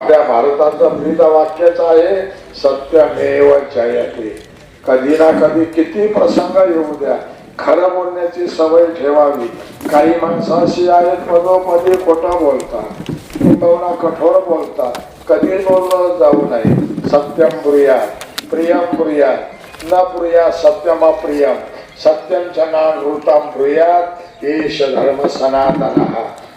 आपल्या भारताचं ब्रीद वाक्यच आहे सत्यमेव जयते. कधी ना कधी किती प्रसंग येऊ द्या. खरं बोलण्याची सवय ठेवावी. काही माणसं अशी आहेत पदोपदी खोटं बोलतात. किंबहुना कठोर बोलतात. कधी बोललं जाऊ नये. सत्यम प्रिया प्रियम प्रिया. न प्रिया सत्यम अप्रियम. सत्यम च नाम ब्रुयात एश धर्म सनातन.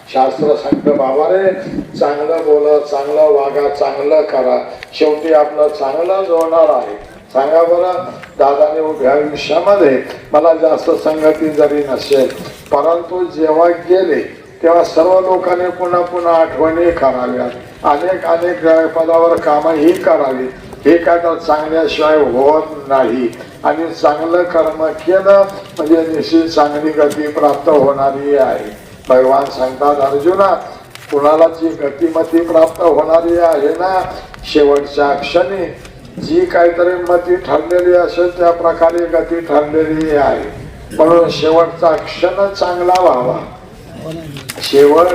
शास्त्र सांगतं बाबा रे चांगलं बोला चांगलं वागा चांगलं करा. शेवटी आपलं चांगलं जोडणार आहे. सांगा बरं दादाने उभ्या आयुष्यामध्ये मला जास्त संगती जरी नसेल परंतु जेव्हा गेले तेव्हा सर्व लोकांनी पुन्हा पुन्हा आठवणी कराव्यात. अनेक अनेक पदावर कामंही करावी. हे काय तर चांगल्याशिवाय होत नाही. आणि चांगलं कर्म केलं म्हणजे निश्चित चांगली गती प्राप्त होणारी आहे. भगवान सांगतात अर्जुना कुणाला जी गतिमती प्राप्त होणारी आहे ना शेवटच्या क्षणी जी काहीतरी मती ठरलेली असेल त्या प्रकारे गती ठरलेली आहे. म्हणून शेवटचा क्षण चांगला व्हावा. शेवट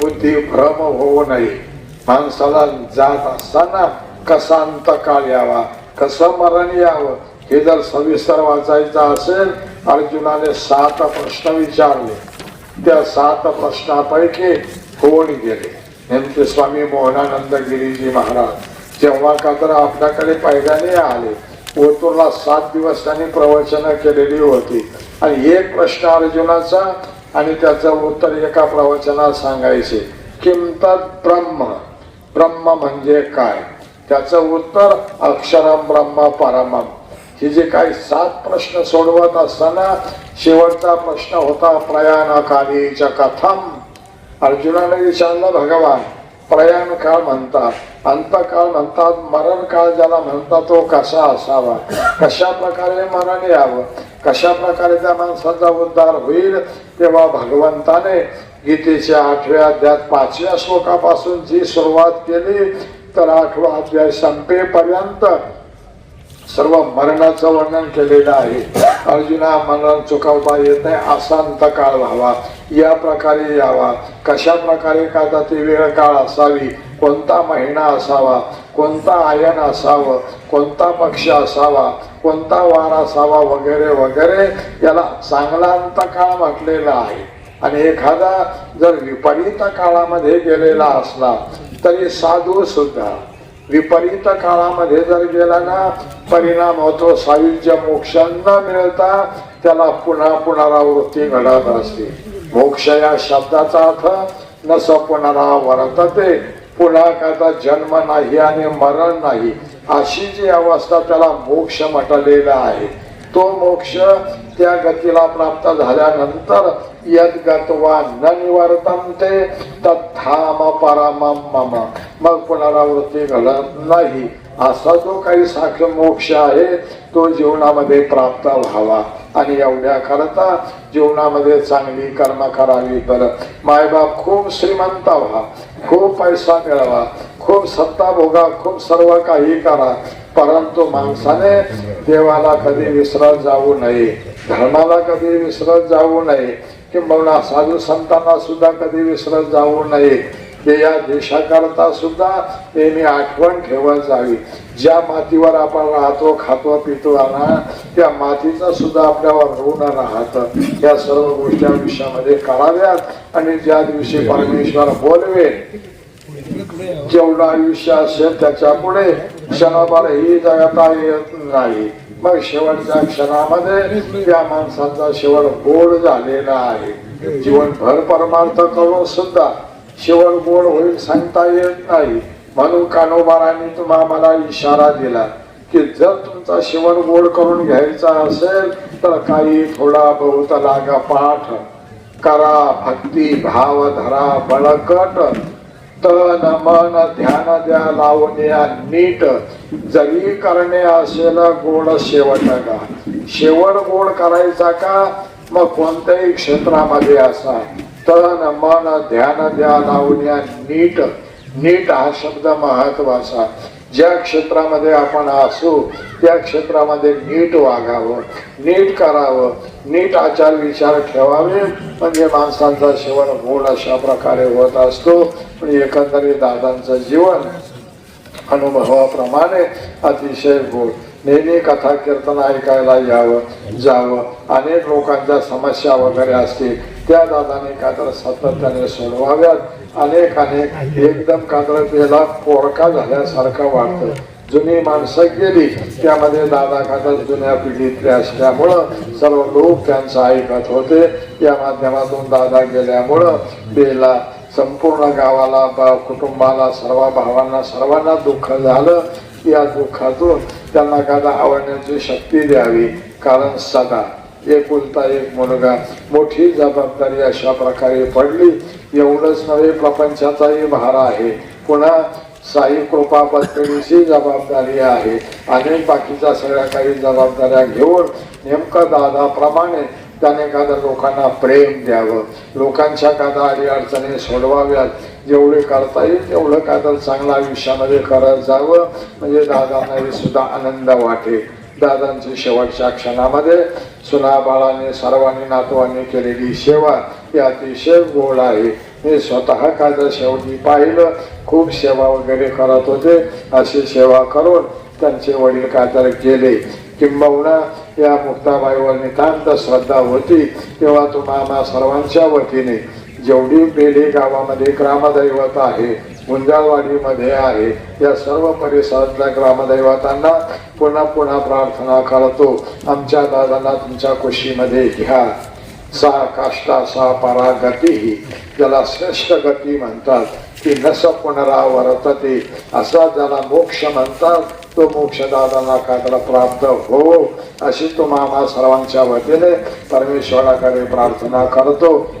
बुद्धी भ्रम होऊ नये. माणसाला जात असताना कसा अंत काळ यावा? कसं मरण यावं? हे जर सविस्तर वाचायचं असेल अर्जुनाने सात प्रश्न विचारले. त्या सात प्रश्नापैकी होऊन गेले? नेमके स्वामी मोहनानंद गिरीजी महाराज जेव्हा का तर आपल्याकडे पहिल्याने आले. ओतूरला सात दिवस त्यांनी प्रवचन केलेली होती. आणि एक प्रश्न अर्जुनाचा आणि त्याचं उत्तर एका प्रवचनात सांगायचे. किमतात ब्रह्म? ब्रह्म म्हणजे काय? त्याचं उत्तर अक्षरम ब्रह्म परमम. हे जे काही सात प्रश्न सोडवत असताना शेवटचा प्रश्न होता प्रयाणकालीच कथम अर्जुनाने विचारलं भगवान प्रयाण काळ म्हणतात. अंतकाळ म्हणतात मरण काळ ज्याला म्हणतात तो कसा असावा? कशा प्रकारे मरण यावं? कशा प्रकारे त्या माणसाचा उद्धार होईल? तेव्हा भगवंताने गीतेच्या आठव्या अध्यात पाचव्या श्लोकापासून जी सुरुवात केली तर आठवा अध्याय संपेपर्यंत सर्व मरणाचं वर्णन केलेलं आहे. अर्जुना मरण चुकवता येत नाही असा अंतकाळ व्हावा. या प्रकारे यावा. कशा प्रकारे काढता ती वेळ काळ असावी? कोणता महिना असावा? कोणता आयन असावं? कोणता पक्ष असावा? कोणता वार असावा? वगैरे वगैरे याला चांगला अंतकाळ म्हटलेला आहे. आणि एखादा जर विपरीत काळामध्ये गेलेला असला तरी साधू सुद्धा विपरीत काळामध्ये जर गेला ना परिणाम होतो सायुज्य मोक्ष न मिळता त्याला पुन्हा पुनरावृत्ती घडत असते. मोक्ष या शब्दाचा अर्थ नस पुनरावर्तते पुन्हा काचा जन्म नाही आणि मरण नाही अशी जी अवस्था त्याला मोक्ष म्हटलेला आहे. तो मोक्ष त्या गतीला प्राप्त झाल्यानंतर यद गत्वा न निवर्तनते तत्थाम परमम मम. मग पुनरावृत्ती घडत नाही. असा जो काही साक्ष मोक्ष आहे तो जीवनामध्ये प्राप्त व्हावा. आणि एवढ्या करता जीवनामध्ये चांगली कर्म करावी तर मायबाप खूप श्रीमंत व्हा. खूप पैसा मिळवा. खूप सत्ता भोगा. खूप सर्व काही करा. परंतु माणसाने देवाला कधी विसरत जाऊ नये. धर्माला कधी विसरत जाऊ नये किंबहुना साधू संतांना सुद्धा कधी विसरत जाऊ नये. ते या देशाकरता सुद्धा नेहमी आठवण ठेवत जावी. ज्या मातीवर आपण राहतो खातो पितो ना त्या मातीचं सुद्धा आपल्यावर ऋण राहतं. या सर्व गोष्टी आयुष्यामध्ये काढाव्यात आणि ज्या दिवशी परमेश्वर बोलवे जेवढं आयुष्य असेल त्याच्या पुढे क्षणभरही जगता येत नाही. मग शेवटच्या क्षणामध्ये या माणसाचा शेवट गोड झालेला आहे. जीवनभर परमार्थ करून सुद्धा शेवट गोड होईल सांगता येत नाही. म्हणून कानोबारांनी तुम्हा मला इशारा दिला की जर तुमचा शेवट गोड करून घ्यायचा असेल तर काही थोडा बहुत लागा पाठ. करा भक्ती भाव धरा बळकट. तन मन ध्यान द्या लावण्या नीट जरी करणे असेल गोड शेवट का शेवट गोड करायचा का मग कोणत्याही क्षेत्रामध्ये असा तन मन ध्यान द्या लावण्या नीट नीट हा शब्द महत्त्वाचा ज्या क्षेत्रामध्ये आपण असू त्या क्षेत्रामध्ये नीट वागावं नीट करावं नीट आचार विचार ठेवावे. म्हणजे माणसांचा शेवट मूळ अशा प्रकारे होत असतो. पण एकंदरीत दादांचं जीवन अनुभवाप्रमाणे अतिशय गोड नेहमी कथा कीर्तन ऐकायला यावं जावं. अनेक लोकांच्या समस्या वगैरे असतील त्या दादाने कात्र सातत्याने सोडवाव्यात. अनेक अनेक. एकदम का त्याला पोरका झाल्यासारखं वाटतं. जुनी माणसं गेली त्यामध्ये दादा कात्र जुन्या पिढीतले असल्यामुळं सर्व लोक त्यांचं ऐकत होते. या माध्यमातून दादा गेल्यामुळं बेला संपूर्ण गावाला बा कुटुंबाला सर्व भावांना सर्वांना दुःख झालं. या दुःखातून त्यांना गादा आवडण्याची शक्ती द्यावी? कारण सदा एकुलता एक मुलगा मोठी जबाबदारी अशा प्रकारे पडली. एवढंच नव्हे प्रपंचाचाही भार आहे. पुन्हा साई कृपा पत्नीची जबाबदारी आहे. अनेक बाकीच्या सगळ्या काही जबाबदाऱ्या घेऊन नेमकं दादाप्रमाणे त्याने एखादं लोकांना प्रेम द्यावं. लोकांच्या कादा अडी अडचणी सोडवाव्यात. जेवढे करता येईल तेवढं का तर चांगलं आयुष्यामध्ये करत जावं. म्हणजे दादांनाही सुद्धा आनंद वाटेल. दादांची शेवटच्या क्षणामध्ये सुनाबाळाने सर्वांनी नातवांनी केलेली सेवा ही अतिशय गोड आहे. मी स्वतः कायदा शेवटी पाहिलं. खूप सेवा वगैरे करत होते. अशी सेवा करून त्यांचे वडील काय गेले किंबहुना या मुक्ताबाईवर नितांत श्रद्धा होती तेव्हा तुम्हाला सर्वांच्या वतीने जेवढी पेढी गावामध्ये ग्रामदैवत आहे गुंजाळवाडीमध्ये आहे या सर्व परिसरातल्या ग्रामदैवतांना पुन्हा पुन्हा प्रार्थना करतो. आमच्या दादांना तुमच्या कुशीमध्ये घ्या. सा काष्टा सा परागतीही ज्याला श्रेष्ठ गती म्हणतात. की नस पुनरावर्तते असा ज्याला मोक्ष म्हणतात तो मोक्ष दादांना कात्र प्राप्त हो अशी तुम्हाला सर्वांच्या वतीने परमेश्वराकडे प्रार्थना करतो.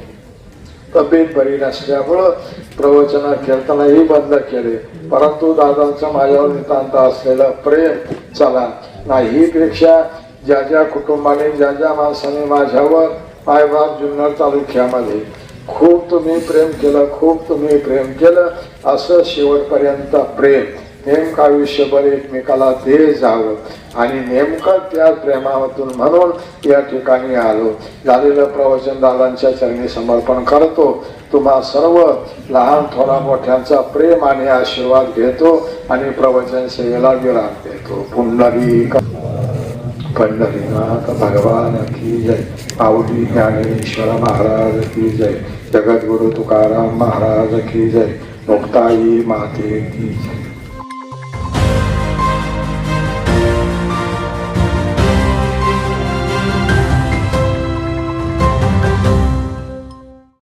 तब्येत बरी नसल्यामुळं प्रवचन कीर्तनही बंद केले. परंतु दादांचं माझ्यावर नितांत असलेलं प्रेम चला. नाही पेक्षा ज्या ज्या कुटुंबाने ज्या ज्या माणसाने माझ्यावर मायबाप जुन्नर तालुक्यामध्ये खूप तुम्ही प्रेम केलं खूप तुम्ही प्रेम केलं असं शेवटपर्यंत प्रेम. नेमकं आयुष्यभर एकमेकाला दे जावं. आणि नेमकं त्या प्रेमातून म्हणून या ठिकाणी आलो. झालेलं प्रवचन दादांच्या चरणी समर्पण करतो. तुम्हा सर्व लहान थोडा मोठ्यांचा प्रेम आणि आशीर्वाद घेतो आणि प्रवचन सेवेला विराम देतो. पुंडरी पंढरीनाथ भगवान की जय। आवडी ज्ञानेश्वर महाराज की जय। जगद्गुरु तुकाराम महाराज की जय। मुक्ताई माते की जय।